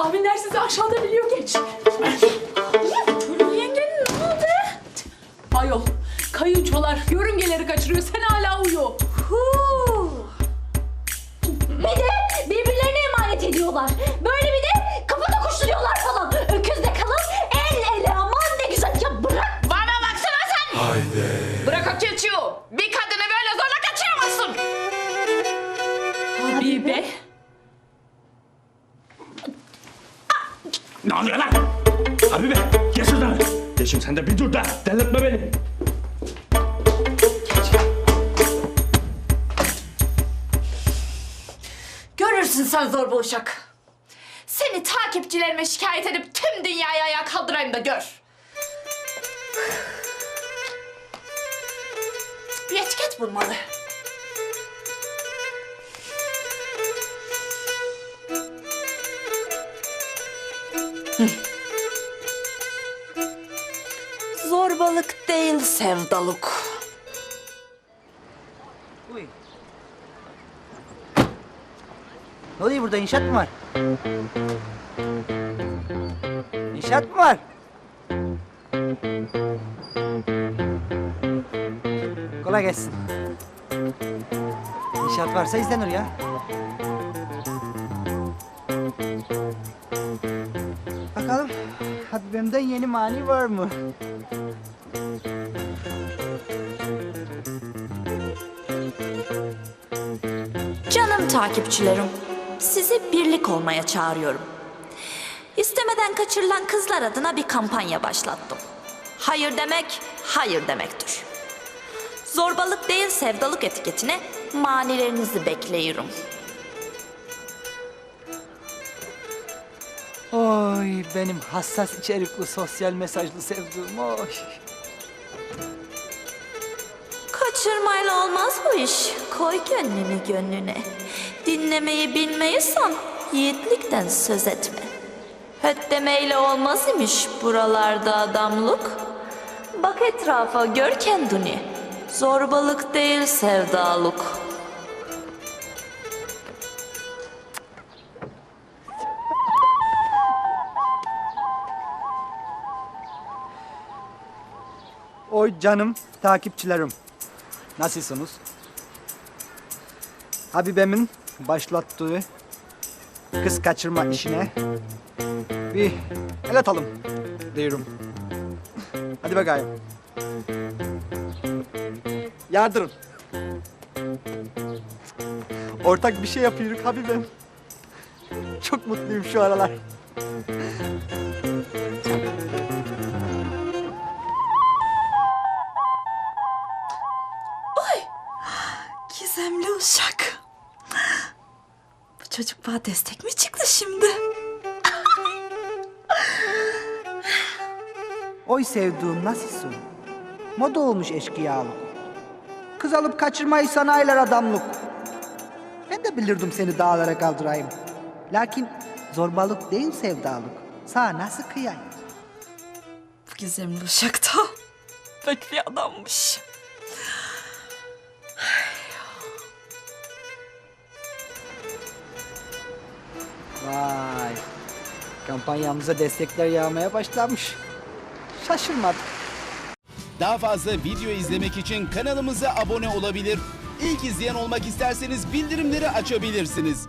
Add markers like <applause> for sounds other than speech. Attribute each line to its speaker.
Speaker 1: Abinler sizi aşağıda biliyor geç. Gülüm yengen ne oldu? Ayol kayınçolar yörüngeleri kaçırıyor sen hala uyu.
Speaker 2: Bir de birbirlerine emanet ediyorlar. Böyle bir de kafada kuşturuyorlar falan. Öküzde kalan el ele aman ne güzel. Ya bırak.
Speaker 3: Bana baksana sen. Bırak o keçiyi. Bir kadını böyle zorla kaçıramazsın.
Speaker 1: Habibe.
Speaker 4: Ne oluyor lan? Habibe gel şuradan. Yeşim sen de bir dur da delirtme beni.
Speaker 3: Görürsün sen zorba uşak. Seni takipçilerime şikayet edip tüm dünyayı ayağa kaldırayım da gör. Bir etiket bulmalı. Zorbalık değil sevdalık.
Speaker 5: Uy. Ne oluyor burada inşaat mı var? İnşaat mı var? Kolay gelsin. İnşaat varsa izlenir ya. Habibimden yeni mani var mı?
Speaker 2: Canım takipçilerim, sizi birlik olmaya çağırıyorum. İstemeden kaçırılan kızlar adına bir kampanya başlattım. Hayır demek, hayır demektir. Zorbalık değil sevdalık etiketine manilerinizi bekliyorum.
Speaker 5: Oy benim hassas içerikli sosyal mesajlı sevdiğim oy.
Speaker 2: Kaçırmayla olmaz bu iş. Koy gönlünü gönlüne. Dinlemeyi bilmeyisan yiğitlikten söz etme. Höt demeyle olmaz imiş buralarda adamlık. Bak etrafa gör kendini. Zorbalık değil sevdalık.
Speaker 5: Oy canım takipçilerim. Nasılsınız? Habibemin başlattığı kız kaçırma işine bir el atalım diyorum. Hadi bakayım. Yardırın. Ortak bir şey yapıyoruz Habibem. Çok mutluyum şu aralar.
Speaker 6: Gizemli uşak. Bu çocuk bana destek mi çıktı şimdi?
Speaker 5: Oy sevduğum nasılsın? Moda olmuş eşkıyalık. Kız alıp kaçırmayı sanayiler adamlık. Ben de bilirdim seni dağlara kaldırayım. Lakin zorbalık değil sevdalık. Sana nasıl kıyayım?
Speaker 6: Bu gizemli uşak da <laughs> pek bir adammış.
Speaker 5: Kampanyamıza destekler yağmaya başlamış. Şaşırmadım.
Speaker 7: Daha fazla video izlemek için kanalımıza abone olabilir. İlk izleyen olmak isterseniz bildirimleri açabilirsiniz.